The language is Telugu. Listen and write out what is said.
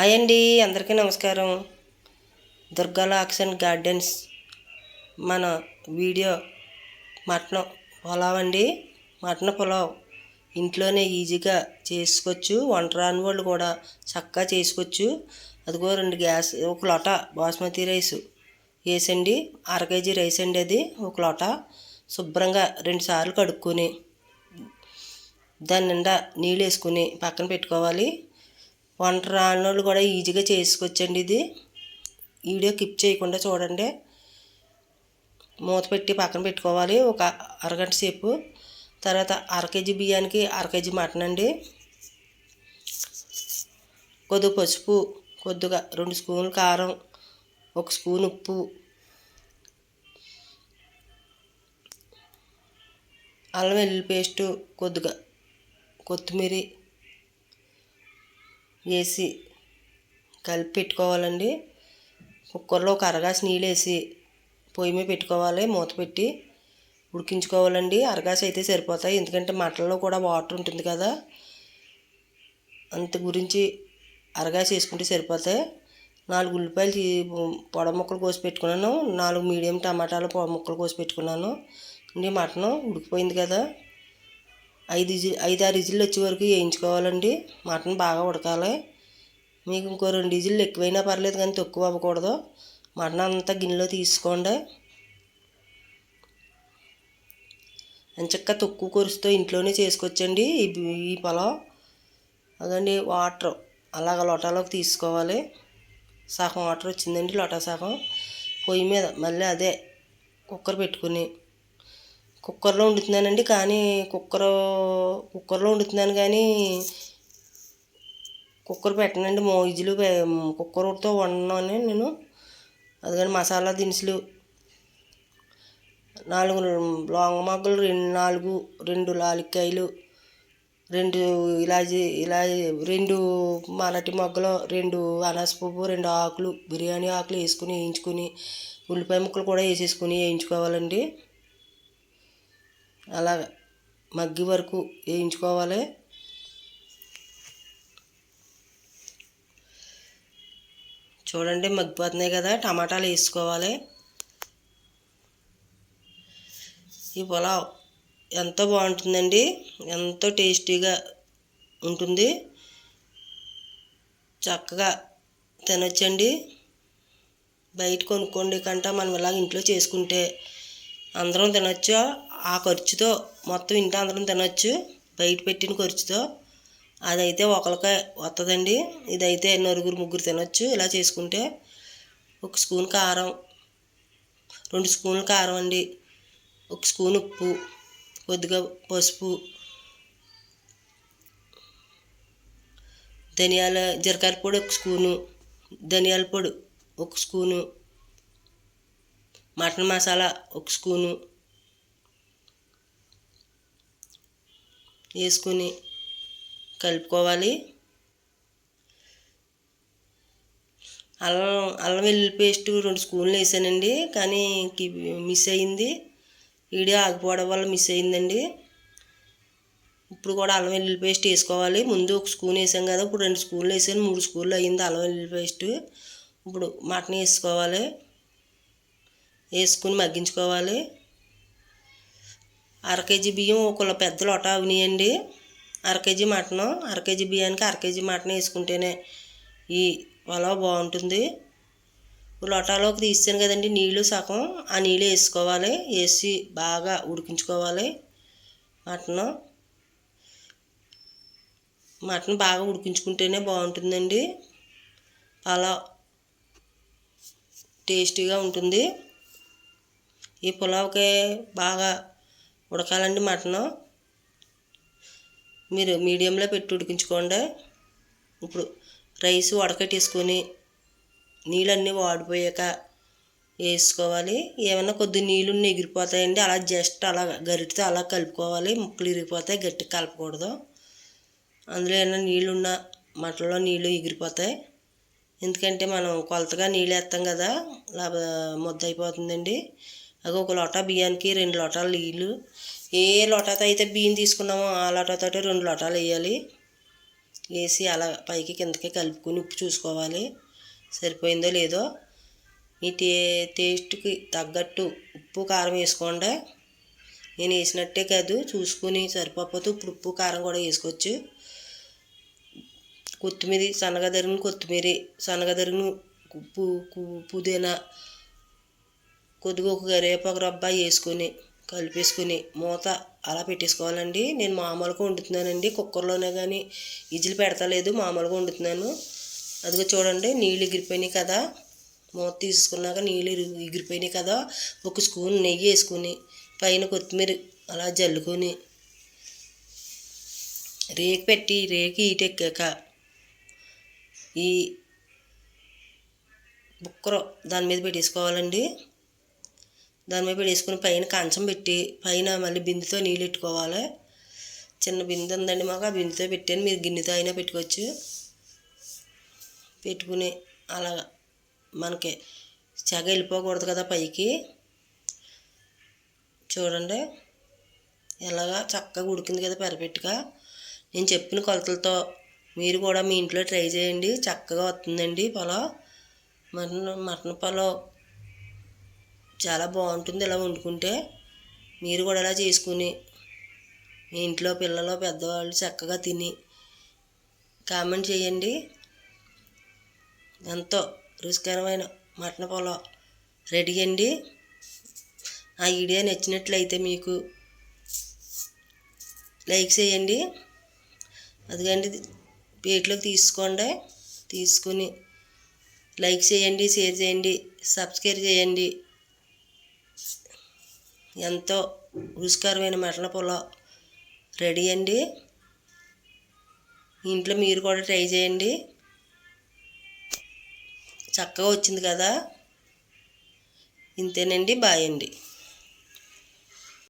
హాయ్ అండి అందరికీ నమస్కారం. దుర్గాల ఆక్షన్ గార్డెన్స్ మన వీడియో మటన్ పులావ్ అండి. మటన్ పులావ్ ఇంట్లోనే ఈజీగా చేసుకోవచ్చు. వంట రాని వాళ్ళు కూడా చక్కగా చేసుకోవచ్చు. అదిగో రెండు గ్యాస్ ఒక లోట బాస్మతి రైస్ వేసండి. అర కేజీ రైస్ అండి అది ఒక లోట. శుభ్రంగా రెండుసార్లు కడుక్కొని దాని నిండా నీళ్ళు వేసుకుని పక్కన పెట్టుకోవాలి. వంట రానోళ్ళు కూడా ఈజీగా చేసుకోవచ్చండి ఇది. వీడియో కిప్ చేయకుండా చూడండి. మూత పెట్టి పక్కన పెట్టుకోవాలి. ఒక అరగంట సేపు. తర్వాత అర కేజీ బియ్యానికి అర కేజీ మటన్ అండి. కొద్దిగా పసుపు కొద్దిగా రెండు స్పూన్లు కారం ఒక స్పూన్ ఉప్పు అల్లం వెల్లుల్లి పేస్టు కొద్దిగా కొత్తిమీర వేసి కలిపి పెట్టుకోవాలండి కుక్కర్లో ఒక అరగాసి నీళ్ళు వేసి పొయ్యి మీద పెట్టుకోవాలి మూత పెట్టి ఉడికించుకోవాలండి. అరగాసి అయితే సరిపోతాయి ఎందుకంటే మటన్లో కూడా వాటర్ ఉంటుంది కదా. అంత గురించి అరగాసి వేసుకుంటే సరిపోతాయి. నాలుగు ఉల్లిపాయలు పొడ ముక్కలు కోసి పెట్టుకున్నాను. నాలుగు మీడియం టమాటాలు పొడ ముక్కలు కోసి పెట్టుకున్నాను. మటన్ ఉడికిపోయింది కదా. ఐదు ఐదు ఆరు ఇజిల్లు వచ్చే వరకు వేయించుకోవాలండి. మటన్ బాగా ఉడకాలి. మీకు ఇంకో రెండు ఇజిల్లు ఎక్కువైనా పర్లేదు కానీ తక్కువ అవ్వకూడదు. మటన్ అంతా గిన్నెలో తీసుకోండి. ఎంచక్క తక్కువ కొరుసుతో ఇంట్లోనే చేసుకోవచ్చండి ఈ ఈ పొలం. అదండి వాటర్. అలాగ లోటాలోకి తీసుకోవాలి. సగం వాటర్ వచ్చిందండి లోటా సగం. పొయ్యి మీద మళ్ళీ అదే కుక్కర్ పెట్టుకుని కుక్కర్లో వండుతున్నానండి కానీ కుక్కర్ కుక్కర్లో వండుతున్నాను కానీ కుక్కర్ పెట్టనండి మోయిజులు కుక్కర్తో వండను నేను. అందుకని మసాలా దినుసులు నాలుగు లాంగ్ మొగ్గలు రెండు నాలుగు రెండు లాలిక్కాయలు రెండు ఇలాజి ఇలా రెండు మలటి మొగ్గలు రెండు అనాస పువ్వు రెండు ఆకులు బిర్యానీ ఆకులు వేసుకుని వేయించుకుని ఉల్లిపాయ ముక్కలు కూడా వేసేసుకుని వేయించుకోవాలండి. అలా మగ్గి వరకు వేయించుకోవాలి. చూడండి మగ్గిపోతున్నాయి కదా టమాటాలు వేసుకోవాలి. ఈ పులావ్ ఎంతో బాగుంటుందండి ఎంతో టేస్టీగా ఉంటుంది. చక్కగా తినొచ్చండి. బయట కొనుక్కోండి కంటే మనం ఇలాగ ఇంట్లో చేసుకుంటే అందరం తినొచ్చు? ఆ ఖర్చుతో మొత్తం ఇంటి అందరం తినొచ్చు బయట పెట్టిన ఖర్చుతో. అదైతే ఒకరికే వస్తుందండి ఇదైతే నలుగురు ముగ్గురు తినొచ్చు ఇలా చేసుకుంటే. ఒక స్పూన్ కారం రెండు స్పూన్లు కారం అండి. ఒక స్పూన్ ఉప్పు కొద్దిగా పసుపు ధనియాల జీలకర్ర పొడి ఒక స్పూను ధనియాల పొడి ఒక స్పూను మటన్ మసాలా ఒక స్పూను వేసుకుని కలుపుకోవాలి. అల్లం అల్లం వెల్లుల్లి పేస్ట్ రెండు స్పూన్లు వేసానండి కానీ మిస్ అయింది. వీడియో ఆగిపోవడం వల్ల మిస్ అయిందండి. ఇప్పుడు కూడా అల్లం వెల్లుల్లి పేస్ట్ వేసుకోవాలి. ముందు ఒక స్పూన్ వేసాం కదా ఇప్పుడు రెండు స్పూన్లు వేసాను మూడు స్పూన్లు అయింది అల్లం వెల్లుల్లి పేస్ట్. ఇప్పుడు మటన్ వేసుకోవాలి. వేసుకుని మగ్గించుకోవాలి. అర కేజీ బియ్యం ఒక పెద్ద లోట అవినాయండి అర కేజీ మటను అర కేజీ బియ్యానికి అర కేజీ మటన్ వేసుకుంటేనే ఈ పొలావ్ బాగుంటుంది. లోటాలోకి తీసాను కదండి నీళ్ళు సగం. ఆ నీళ్ళు వేసుకోవాలి. వేసి బాగా ఉడికించుకోవాలి మటను. మటన్ బాగా ఉడికించుకుంటేనే బాగుంటుందండి. పలావ్ టేస్టీగా ఉంటుంది. ఈ పులావ్కి బాగా ఉడకాలండి మటను. మీరు మీడియంలో పెట్టి ఉడికించుకోండి. ఇప్పుడు రైస్ ఉడకట్టేసుకొని నీళ్ళన్నీ వాడిపోయాక వేసుకోవాలి. ఏమైనా కొద్ది నీళ్ళు ఎగిరిపోతాయండి. అలా జస్ట్ అలా గరిటితో అలా కలుపుకోవాలి. ముక్కలు ఇరిగిపోతాయి. గట్టిగా కలపకూడదు. అందులో ఏమైనా నీళ్ళున్న మటన్లో నీళ్ళు ఎగిరిపోతాయి. ఎందుకంటే మనం కొలతగా నీళ్ళు వేస్తాం కదా లేకపోతే ముద్ద అయిపోతుందండి. అది ఒక లోటా బియ్యానికి రెండు లోటాలు నీళ్ళు. ఏ లోటాతో అయితే బియ్యం తీసుకున్నామో ఆ లోటాతో రెండు లోటాలు వేయాలి. వేసి అలా పైకి కిందకి కలుపుకొని ఉప్పు చూసుకోవాలి. సరిపోయిందో లేదో మీ టే టేస్ట్కి తగ్గట్టు ఉప్పు కారం వేసుకోండి. నేను వేసినట్టే కాదు చూసుకుని సరిపోకపోతే ఇప్పుడు ఉప్పు కారం కూడా వేసుకోవచ్చు. కొత్తిమీర సన్నగా తరిగిన కొత్తిమీర సన్నగా తరిగిన ఉప్పు పుదీనా కొద్దిగా ఒక కరివేపాకు రబ్బ వేసుకొని కలిపేసుకుని మూత అలా పెట్టేసుకోవాలండి. నేను మామూలుగా వండుతున్నానండి. కుక్కర్లోనే కానీ ఇజిలు పెడతలేదు మామూలుగా వండుతున్నాను. అదిగో చూడండి నీళ్ళు ఎగిరిపోయినాయి కదా. మూత తీసుకున్నాక నీళ్ళు ఎగిరిపోయినాయి కదా. ఒక స్పూన్ నెయ్యి వేసుకుని పైన కొత్తిమీర అలా జల్లుకొని రేకు పెట్టి రేకు ఈటెక్కాక ఈ బుక్కర దాని మీద పెట్టేసుకోవాలండి. దాని మీద పెట్టేసుకుని పైన కంచం పెట్టి పైన మళ్ళీ బిందెతో నీళ్ళు పెట్టుకోవాలి. చిన్న బిందె ఉందండి మాకు ఆ బిందుతో పెట్టాను మీరు గిన్నెతో అయినా పెట్టుకోవచ్చు. పెట్టుకుని అలా మనకి చెగ వెళ్ళిపోకూడదు కదా పైకి. చూడండి. ఎలాగా చక్కగా ఉడికింది కదా పెరపెట్టుగా నేను చెప్పిన కొలతలతో మీరు కూడా మీ ఇంట్లో ట్రై చేయండి. చక్కగా వస్తుందండి పొలం. మటన్ మటన్ పొలం చాలా బాగుంటుంది ఇలా వండుకుంటే. మీరు కూడా ఇలా చేసుకుని మీ ఇంట్లో పిల్లలు పెద్దవాళ్ళు చక్కగా తిని కామెంట్ చేయండి. ఎంతో రుచికరమైన మటన్ పొలం రెడీ అండి. ఆ వీడియో నచ్చినట్లయితే మీకు లైక్ చేయండి. అదిగండి ప్లేట్లోకి తీసుకోండి. తీసుకుని లైక్ చేయండి షేర్ చేయండి సబ్స్క్రైబ్ చేయండి. ఎంతో రుచికరమైన మటన్ పులావ్ రెడీ అండి. ఇంట్లో మీరు కూడా ట్రై చేయండి. చక్కగా వచ్చింది కదా. ఇంతేనండి బాయ్ అండి.